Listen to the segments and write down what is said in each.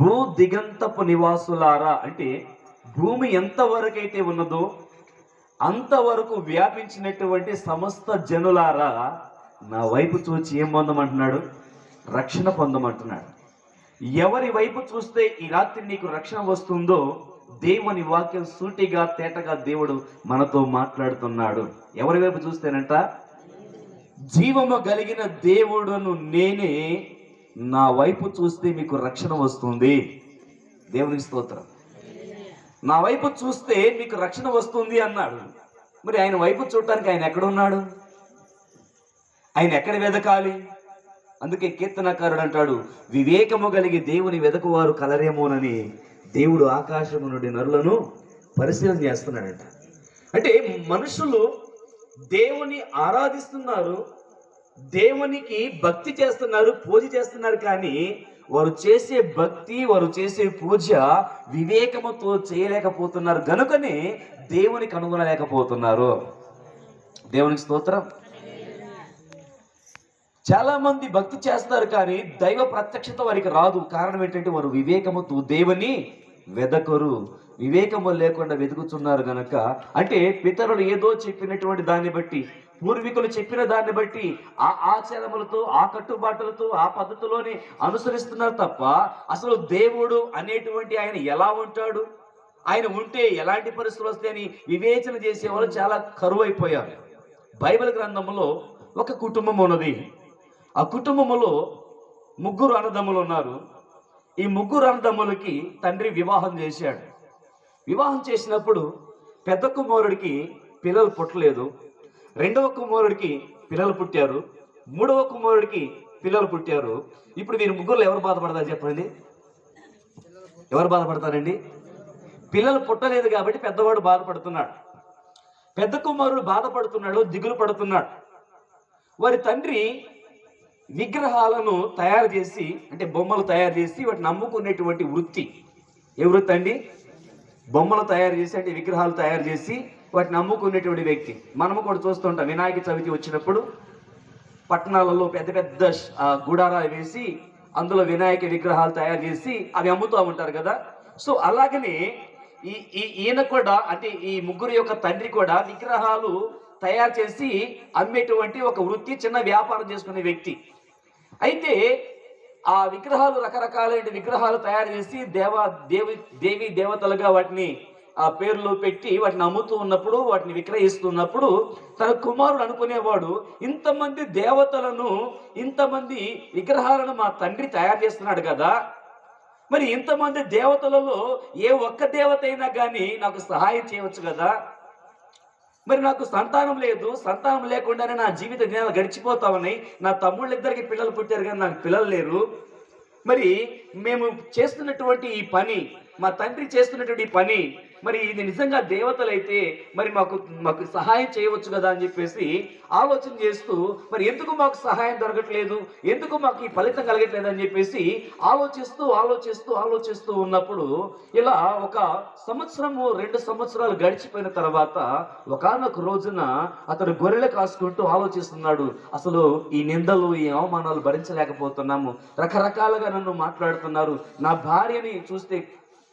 భూ దిగంతపు నివాసులారా అంటే భూమి ఎంతవరకైతే ఉన్నదో అంతవరకు వ్యాపించినటువంటి సమస్త జనులారా నా వైపు చూచి ఏం పొందమంటున్నాడు? రక్షణ పొందమంటున్నాడు. ఎవరి వైపు చూస్తే ఈ రాత్రి నీకు రక్షణ వస్తుందో దేవుని వాక్యం సూటిగా తేటగా దేవుడు మనతో మాట్లాడుతున్నాడు. ఎవరి వైపు చూస్తేనంట? జీవము కలిగిన దేవుడును నేనే నా వైపు చూస్తే మీకు రక్షణ వస్తుంది. దేవునికి స్తోత్రం. నా వైపు చూస్తే మీకు రక్షణ వస్తుంది అన్నాడు. మరి ఆయన వైపు చూడటానికి ఆయన ఎక్కడ ఉన్నాడు ఆయన ఎక్కడ వెదకాలి? అందుకే కీర్తనకారుడు అంటాడు వివేకము కలిగి దేవుని వెదకువారు కలరేమోనని దేవుడు ఆకాశము నుండి నరులను పరిశీలన చేస్తున్నాడంట. అంటే మనుషులు దేవుని ఆరాధిస్తున్నారు దేవునికి భక్తి చేస్తున్నారు పూజ చేస్తున్నారు కానీ వారు చేసే భక్తి వారు చేసే పూజ వివేకముతో చేయలేకపోతున్నారు. గనుకనే దేవుని కనుగొనలేకపోతున్నారు దేవునికి స్తోత్రం. చాలా మంది భక్తి చేస్తారు కానీ దైవ ప్రత్యక్షత వారికి రాదు. కారణం ఏంటంటే వారు వివేకముతో దేవుని వెదకరు. వివేకము లేకుండా వెతుకుతున్నారు గనక. అంటే పితరులు ఏదో చెప్పినటువంటి దాన్ని బట్టి పూర్వీకులు చెప్పిన దాన్ని బట్టి ఆ ఆచారములతో ఆ కట్టుబాటులతో ఆ పద్ధతిలోనే అనుసరిస్తున్నారు తప్ప అసలు దేవుడు అనేటువంటి ఆయన ఎలా ఉంటాడు? ఆయన ఉంటే ఎలాంటి పరిస్థితులు వస్తాయని వివేచన చేసేవాళ్ళు చాలా కరువైపోయారు. బైబిల్ గ్రంథంలో ఒక కుటుంబం ఉన్నది. ఆ కుటుంబములో ముగ్గురు అన్నదమ్ములు ఉన్నారు. ఈ ముగ్గురు అన్నదమ్ములకి తండ్రి వివాహం చేశాడు. వివాహం చేసినప్పుడు పెద్ద కుమారుడికి పిల్లలు పుట్టలేదు. రెండవ కుమారుడికి పిల్లలు పుట్టారు. మూడవ కుమారుడికి పిల్లలు పుట్టారు. ఇప్పుడు వీరి ముగ్గురు ఎవరు బాధపడతారు చెప్పండి? ఎవరు బాధపడతారండి? పిల్లలు పుట్టలేదు కాబట్టి పెద్దవాడు బాధపడుతున్నాడు. పెద్ద కుమారుడు బాధపడుతున్నాడు దిగులు పడుతున్నాడు. వారి తండ్రి విగ్రహాలను తయారు చేసి అంటే బొమ్మలు తయారు చేసి వాటిని అమ్ముకునేటువంటి వృత్తి. ఏ వృత్తి అండి? బొమ్మలు తయారు చేసి అంటే విగ్రహాలు తయారు చేసి వాటిని అమ్ముకునేటువంటి వ్యక్తి. మనము కూడా చూస్తుంటాం వినాయక చవితి వచ్చినప్పుడు పట్టణాలలో పెద్ద పెద్ద ఆ, గుడారాలు వేసి అందులో వినాయక విగ్రహాలు తయారు చేసి అవి అమ్ముతూ ఉంటారు కదా. సో అలాగనే ఈ ఈ ఈయన కూడా అంటే ఈ ముగ్గురు యొక్క తండ్రి కూడా విగ్రహాలు తయారు చేసి అమ్మేటువంటి ఒక వృత్తి చిన్న వ్యాపారం చేసుకునే వ్యక్తి. అయితే ఆ విగ్రహాలు రకరకాలైన విగ్రహాలు తయారు చేసి దేవ దేవి దేవి దేవతలుగా వాటిని ఆ పేర్లు పెట్టి వాటిని అమ్ముతూ ఉన్నప్పుడు వాటిని విక్రయిస్తున్నప్పుడు తన కుమారుడు అనుకునేవాడు ఇంతమంది దేవతలను ఇంతమంది విగ్రహాలను మా తండ్రి తయారు చేస్తున్నాడు కదా. మరి ఇంతమంది దేవతలలో ఏ ఒక్క దేవత అయినా కానీ నాకు సహాయం చేయవచ్చు కదా. మరి నాకు సంతానం లేదు. సంతానం లేకుండానే నా జీవిత దినాలు గడిచిపోతా ఉన్నాయి. నా తమ్ముళ్ళిద్దరికి పిల్లలు పుట్టారు కానీ నాకు పిల్లలు లేరు. మరి మేము చేస్తున్నటువంటి ఈ పని మా తండ్రి చేస్తున్నటువంటి పని మరి ఇది నిజంగా దేవతలైతే మరి మాకు మాకు సహాయం చేయవచ్చు కదా అని చెప్పేసి ఆలోచన చేస్తూ మరి ఎందుకు మాకు సహాయం దొరకట్లేదు? ఎందుకు మాకు ఈ ఫలితం కలగట్లేదు అని చెప్పేసి ఆలోచిస్తూ ఆలోచిస్తూ ఆలోచిస్తూ ఉన్నప్పుడు ఇలా ఒక సంవత్సరము రెండు సంవత్సరాలు గడిచిపోయిన తర్వాత ఒకానొక రోజున అతడు గొర్రెలు కాసుకుంటూ ఆలోచిస్తున్నాడు. అసలు ఈ నిందలు ఈ అవమానాలు భరించలేకపోతున్నాము. రకరకాలుగా నన్ను మాట్లాడుతున్నారు. నా భార్యని చూస్తే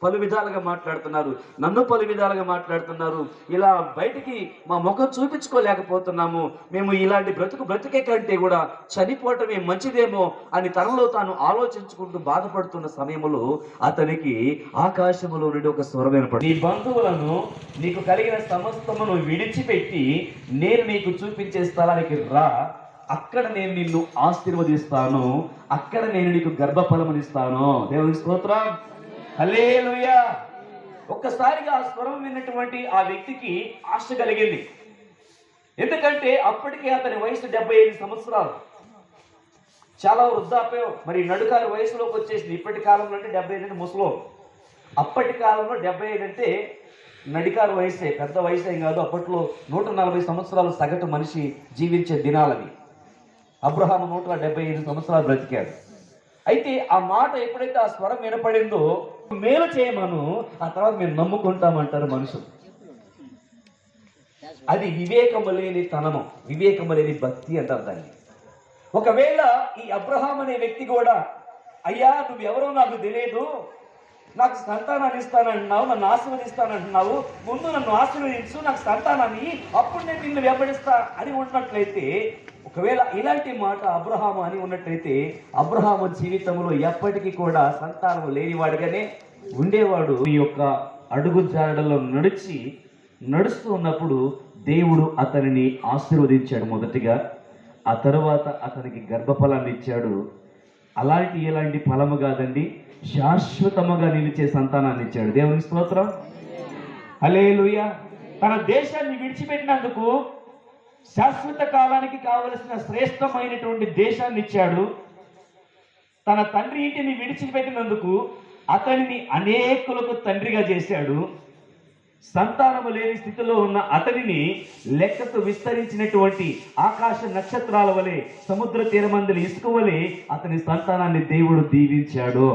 పలు విధాలుగా మాట్లాడుతున్నారు. నన్ను పలు విధాలుగా మాట్లాడుతున్నారు. ఇలా బయటికి మా ముఖం చూపించుకోలేకపోతున్నాము. మేము ఇలాంటి బ్రతుకు బ్రతికే కంటే కూడా చనిపోవటమే మంచిదేమో అని తనలో తాను ఆలోచించుకుంటూ బాధపడుతున్న సమయంలో అతనికి ఆకాశములో నుండి ఒక స్వరం వినపడి నీ బంధువులను నీకు కలిగిన సమస్తమును విడిచిపెట్టి నేను నీకు చూపించే స్థలానికి రా. అక్కడ నేను నిన్ను ఆశీర్వదిస్తాను. అక్కడ నేను నీకు గర్భఫలమునిస్తాను. దేవుని స్తోత్రం. హల్లెలూయా. ఒక్కసారిగా ఆ స్వరం విన్నటువంటి ఆ వ్యక్తికి ఆశ కలిగింది. ఎందుకంటే అప్పటికే అతని వయసు డెబ్బై ఐదు సంవత్సరాలు. చాలా వృద్ధాప్యం. మరి నడుకారు వయసులోకి వచ్చేసింది. ఇప్పటి కాలంలో అంటే డెబ్బై ఐదు అంటే ముసలో. అప్పటి కాలంలో డెబ్బై ఐదు అంటే నడికారు వయసే. పెద్ద వయసు ఏం కాదు. అప్పట్లో నూట నలభై సంవత్సరాలు సగటు మనిషి జీవించే దినాలవి అబ్రహాం నూట డెబ్బై ఐదు సంవత్సరాలు బ్రతికాడు. అయితే ఆ మాట ఎప్పుడైతే ఆ స్వరం వినపడిందో మేలు చేయమను ఆ తర్వాత మేము నమ్ముకుంటామంటారు మనుషులు. అది వివేకము లేని తనము వివేకము లేని భక్తి అంటారు దాన్ని. ఒకవేళ ఈ అబ్రహాం అనే వ్యక్తి కూడా అయ్యా నువ్వు ఎవరో నాకు తెలియదు నాకు సంతానాన్ని ఇస్తానంటున్నావు నన్ను ఆశీర్వదిస్తానంటున్నావు ముందు నన్ను ఆశీర్వదించు నాకు సంతానాన్ని అప్పుడు నేను నిన్ను వెంబడిస్తా అని ఉన్నట్లయితే ఒకవేళ ఇలాంటి మాట అబ్రహాము అని ఉన్నట్లయితే అబ్రహాము జీవితంలో ఎప్పటికీ కూడా సంతానం లేనివాడుగానే ఉండేవాడు. ఈ యొక్క అడుగు జాడలో నడిచి నడుస్తూ ఉన్నప్పుడు దేవుడు అతనిని ఆశీర్వదించాడు మొదటిగా. ఆ తరువాత అతనికి గర్భఫలాన్ని ఇచ్చాడు. అలాంటి ఎలాంటి ఫలము కాదండి శాశ్వతముగా నిలిచే సంతానాన్ని ఇచ్చాడు. దేవుని స్తోత్రం. హల్లెలూయ. తన దేశాన్ని విడిచిపెట్టినందుకు శాశ్వత కాలానికి కావలసిన శ్రేష్టమైనటువంటి దేశాన్ని ఇచ్చాడు. తన తండ్రి ఇంటిని విడిచిపెట్టినందుకు అతనిని అనేకులకు తండ్రిగా చేశాడు. సంతానము లేని స్థితిలో ఉన్న అతనిని లెక్కకు విస్తరించినటువంటి ఆకాశ నక్షత్రాల వలె సముద్ర తీరమందుల ఇసుక వలె అతని సంతానాన్ని దేవుడు దీవించాడు.